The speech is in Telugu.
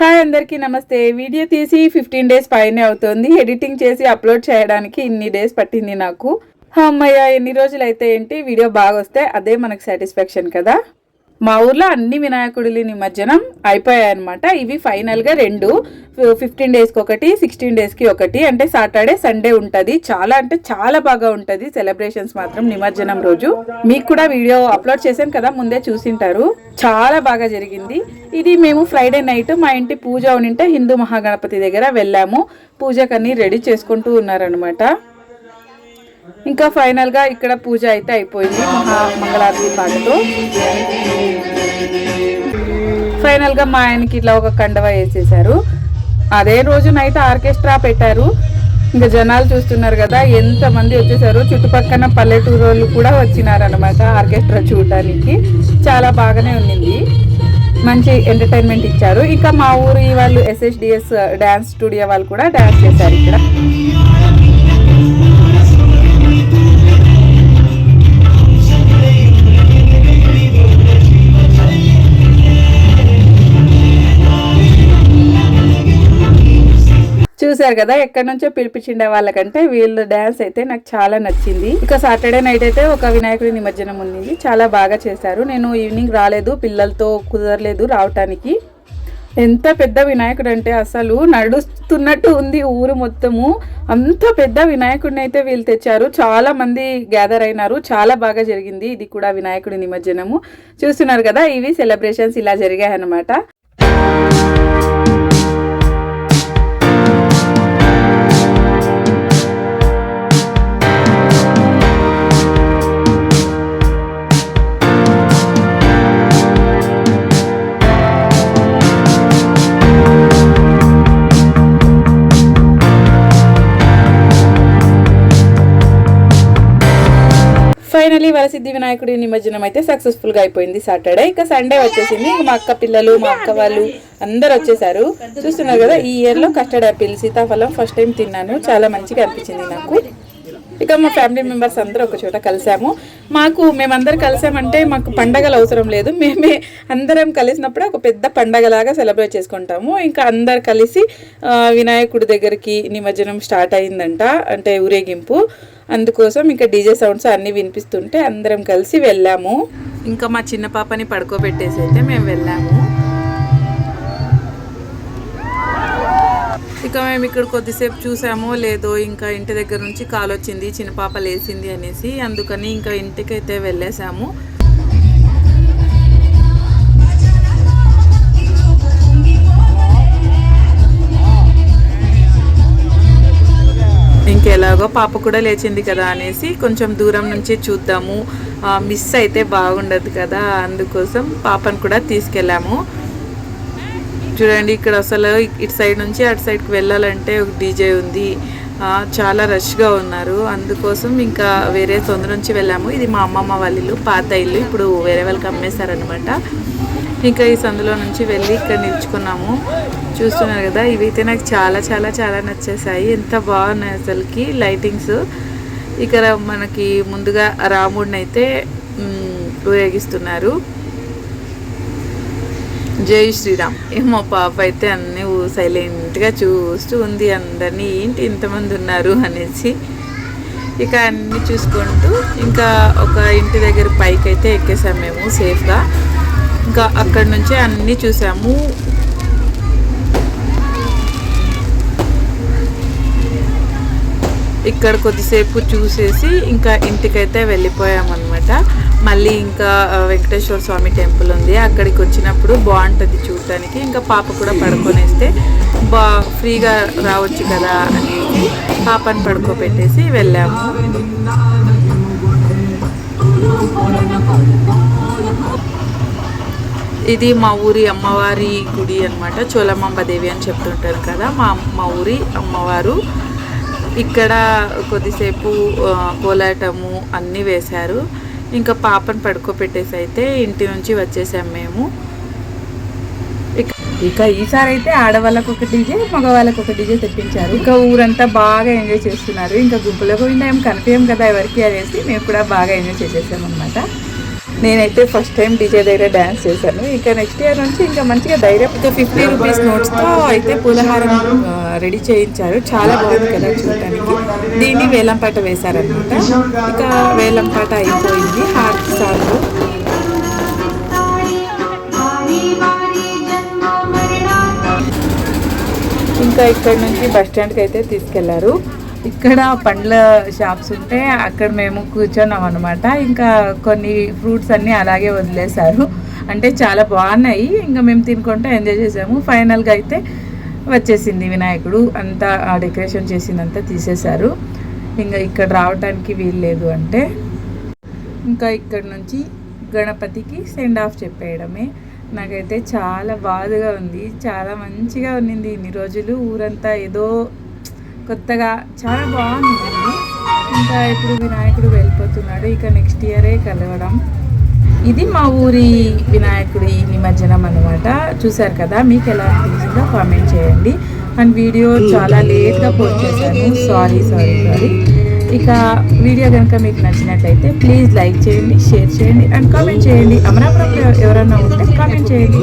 హాయ్ అందరికీ నమస్తే. వీడియో తీసి ఫిఫ్టీన్ డేస్ పైనే అవుతుంది. ఎడిటింగ్ చేసి అప్లోడ్ చేయడానికి ఇన్ని డేస్ పట్టింది నాకు. అమ్మయ్య ఎన్ని రోజులు అయితే ఏంటి? వీడియో బాగా వస్తే అదే మనకు సాటిస్ఫాక్షన్ కదా? మా ఊర్లో అన్ని వినాయకుడులు నిమజ్జనం అయిపోయాయి అనమాట ఇవి ఫైనల్గా రెండు. ఫిఫ్టీన్ డేస్కి ఒకటి సిక్స్టీన్ డేస్కి ఒకటి. అంటే సాటర్డే సండే ఉంటుంది. చాలా అంటే చాలా బాగా ఉంటుంది సెలబ్రేషన్స్ మాత్రం నిమజ్జనం రోజు. మీకు కూడా వీడియో అప్లోడ్ చేశాను కదా ముందే చూసింటారు. చాలా బాగా జరిగింది. ఇది మేము ఫ్రైడే నైట్ మా ఇంటి పూజ ఉనింటే హిందూ మహాగణపతి దగ్గర వెళ్ళాము. పూజకన్నీ రెడీ చేసుకుంటూ ఉన్నారనమాట ఇంకా ఫైనల్గా ఇక్కడ పూజ అయితే అయిపోయింది మహా మంగళారతి పాటతో. ఫైనల్గా మా ఆయనకి ఇట్లా ఒక కండవ వేసేసారు అదే రోజు నైట్ ఆర్కెస్ట్రా పెట్టారు. ఇంకా జనాలు చూస్తున్నారు కదా ఎంత మంది వచ్చేసారు చుట్టుపక్కల పల్లెటూరు వాళ్ళు కూడా వచ్చినారనమాట ఆర్కెస్ట్రా చూడడానికి చాలా బాగానే ఉన్నింది. మంచి ఎంటర్టైన్మెంట్ ఇచ్చారు. ఇంకా మా ఊరి వాళ్ళు ఎస్ఎస్డిఎస్ డ్యాన్స్ స్టూడియో వాళ్ళు కూడా డ్యాన్స్ చేశారు ఇక్కడ. చూసారు కదా ఎక్కడి నుంచో పిలిపించిండే వాళ్ళకంటే వీళ్ళ డ్యాన్స్ అయితే నాకు చాలా నచ్చింది. ఇక సాటర్డే నైట్ అయితే ఒక వినాయకుడి నిమజ్జనం ఉంది చాలా బాగా చేశారు. నేను ఈవినింగ్ రాలేదు పిల్లలతో కుదరలేదు రావటానికి. ఎంత పెద్ద వినాయకుడు అంటే అసలు నడుస్తున్నట్టు ఉంది ఊరు మొత్తము. అంత పెద్ద వినాయకుడిని అయితే వీళ్ళు తెచ్చారు. చాలా మంది గ్యాదర్ అయినారు. చాలా బాగా జరిగింది. ఇది కూడా వినాయకుడి నిమజ్జనము. చూస్తున్నారు కదా ఇవి సెలబ్రేషన్స్ ఇలా జరిగాయి అన్నమాట ఫైనలీ వరసిద్ధి వినాయకుడి నిమజ్జనం అయితే సక్సెస్ఫుల్గా అయిపోయింది సాటర్డే ఇంకా సండే వచ్చేసింది. ఇంక మా అక్క పిల్లలు మా అక్క వాళ్ళు అందరు వచ్చేసారు. చూస్తున్నారు కదా ఈ ఇయర్లో కస్టర్డ్ ఆపిల్ సీతాఫలం ఫస్ట్ టైం తిన్నాను. చాలా మంచిగా అనిపించింది నాకు. ఇక మా ఫ్యామిలీ మెంబర్స్ అందరూ ఒక చోట కలిసాము. మాకు మేమందరం కలిసామంటే మాకు పండగలు అవసరం లేదు. మేమే అందరం కలిసినప్పుడే ఒక పెద్ద పండగలాగా సెలబ్రేట్ చేసుకుంటాము. ఇంకా అందరు కలిసి వినాయకుడి దగ్గరికి నిమజ్జనం స్టార్ట్ అయిందంట అంటే ఊరేగింపు. అందుకోసం ఇంకా డీజే సౌండ్స్ అన్నీ వినిపిస్తుంటే అందరం కలిసి వెళ్ళాము. ఇంకా మా చిన్న పాపని పడుకోబెట్టేసి అయితే మేము వెళ్ళాము. మేము ఇక్కడ కొద్దిసేపు చూసామో లేదో ఇంకా ఇంటి దగ్గర నుంచి కాల్ వచ్చింది చిన్న పాప లేచింది అనేసి అందుకని ఇంకా ఇంటికైతే వెళ్ళేసాము. ఇంకెలాగో పాప కూడా లేచింది కదా అనేసి కొంచెం దూరం నుంచి చూద్దాము. మిస్ అయితే బాగుండదు కదా అందుకోసం పాపను కూడా తీసుకెళ్ళాము. చూడండి ఇక్కడ అసలు ఇటు సైడ్ నుంచి అటు సైడ్కి వెళ్ళాలంటే ఒక డీజే ఉంది. చాలా రష్గా ఉన్నారు. అందుకోసం ఇంకా వేరే తొందర నుంచి వెళ్ళాము. ఇది మా అమ్మమ్మ వాళ్ళ ఇల్లు పాత ఇల్లు. ఇప్పుడు వేరే వాళ్ళకి అమ్మేశారనమాట ఇంకా ఈ సందులో నుంచి వెళ్ళి ఇక్కడ నిల్చుకున్నాము. చూస్తున్నారు కదా ఇవైతే నాకు చాలా చాలా చాలా నచ్చేసాయి ఎంత బాగున్నాయి అసలుకి లైటింగ్స్. ఇక్కడ మనకి ముందుగా రాముడిని అయితే ఉపయోగిస్తున్నారు. ఊరేగిస్తున్నారు జై శ్రీరామ్. ఏమో మా పాప అయితే అన్నీ సైలెంట్గా చూస్తూ ఉంది అందరినీ. ఏంటి ఇంతమంది ఉన్నారు అనేసి ఇక అన్నీ చూసుకుంటూ ఇంకా ఒక ఇంటి దగ్గర పైకి అయితే ఎక్కేసాం మేము సేఫ్గా. ఇంకా అక్కడ నుంచే అన్నీ చూసాము. ఇక్కడ కొద్దిసేపు చూసేసి ఇంకా ఇంటికైతే వెళ్ళిపోయామన్నమాట. మళ్ళీ ఇంకా వెంకటేశ్వర స్వామి టెంపుల్ ఉంది. అక్కడికి వచ్చినప్పుడు బాగుంటుంది చూడటానికి ఇంకా పాప కూడా పడుకొనేస్తే బా ఫ్రీగా రావచ్చు కదా అనేసి పాపని పడుకోబెట్టేసి వెళ్ళాము. ఇది మా ఊరి అమ్మవారి గుడి అన్నమాట. చోళమాంబ దేవి అని చెప్తుంటారు కదా మా మా ఊరి అమ్మవారు. ఇక్కడ కొద్దిసేపు కోలాటము అన్నీ వేశారు. ఇంకా పాపను పడుకోబెట్టేసి అయితే ఇంటి నుంచి వచ్చేసాం మేము. ఇక ఇక ఈసారి అయితే ఆడవాళ్ళకు ఒక డీజే మగవాళ్ళకు ఒక డీజే తెప్పించారు. ఇంకా ఊరంతా బాగా ఎంజాయ్ చేస్తున్నారు. ఇంకా గుంపులో పోయిందా ఏం కనిపించాం కదా ఎవరికి అనేసి మేము కూడా బాగా ఎంజాయ్ చేసేసాం అనమాట నేనైతే ఫస్ట్ టైం డీజే దగ్గర డ్యాన్స్ చేశాను. ఇంకా నెక్స్ట్ ఇయర్ నుంచి ఇంకా మంచిగా ధైర్యం ఇంకా ఫిఫ్టీ రూపీస్ నోట్స్తో అయితే పూలహారం రెడీ చేయించారు. చాలా బాగుంది కదా చూడటానికి. దీన్ని వేలంపాట వేశారనమాట ఇక వేలంపాట అయిపోయింది. హార్ట్ సాంగ్ ఇంకా ఇక్కడ నుంచి బస్ స్టాండ్కి అయితే తీసుకెళ్ళారు. ఇక్కడ పండ్ల షాప్స్ ఉంటే అక్కడ మేము కూర్చున్నాం అనమాట ఇంకా కొన్ని ఫ్రూట్స్ అన్నీ అలాగే వదిలేశారు. అంటే చాలా బాగున్నాయి. ఇంకా మేము తినుకుంటూ ఎంజాయ్ చేసాము. ఫైనల్గా అయితే వచ్చేసింది వినాయకుడు. అంతా ఆ డెకరేషన్ చేసిందంతా తీసేశారు. ఇంకా ఇక్కడ రావడానికి వీలు లేదు అంటే ఇంకా ఇక్కడ నుంచి గణపతికి సెండ్ ఆఫ్ చెప్పేయడమే. నాకైతే చాలా బాధగా ఉంది. చాలా మంచిగా ఉన్నింది ఇన్ని రోజులు. ఊరంతా ఏదో కొత్తగా చాలా బాగుంది ఇంకా ఇప్పుడు వినాయకుడు వెళ్ళిపోతున్నాడు. ఇక నెక్స్ట్ ఇయరే కలవడం. ఇది మా ఊరి వినాయకుడి నిమజ్జనం అనమాట చూశారు కదా మీకు ఎలా అనిపించిందో కామెంట్ చేయండి. అండ్ వీడియో చాలా లేట్గా పోస్ట్ చేశాను. సారీ సారీ సారీ ఇక వీడియో కనుక మీకు నచ్చినట్లయితే ప్లీజ్ లైక్ చేయండి షేర్ చేయండి అండ్ కామెంట్ చేయండి. అమరాపురంలో ఎవరైనా ఉంటే కామెంట్ చేయండి.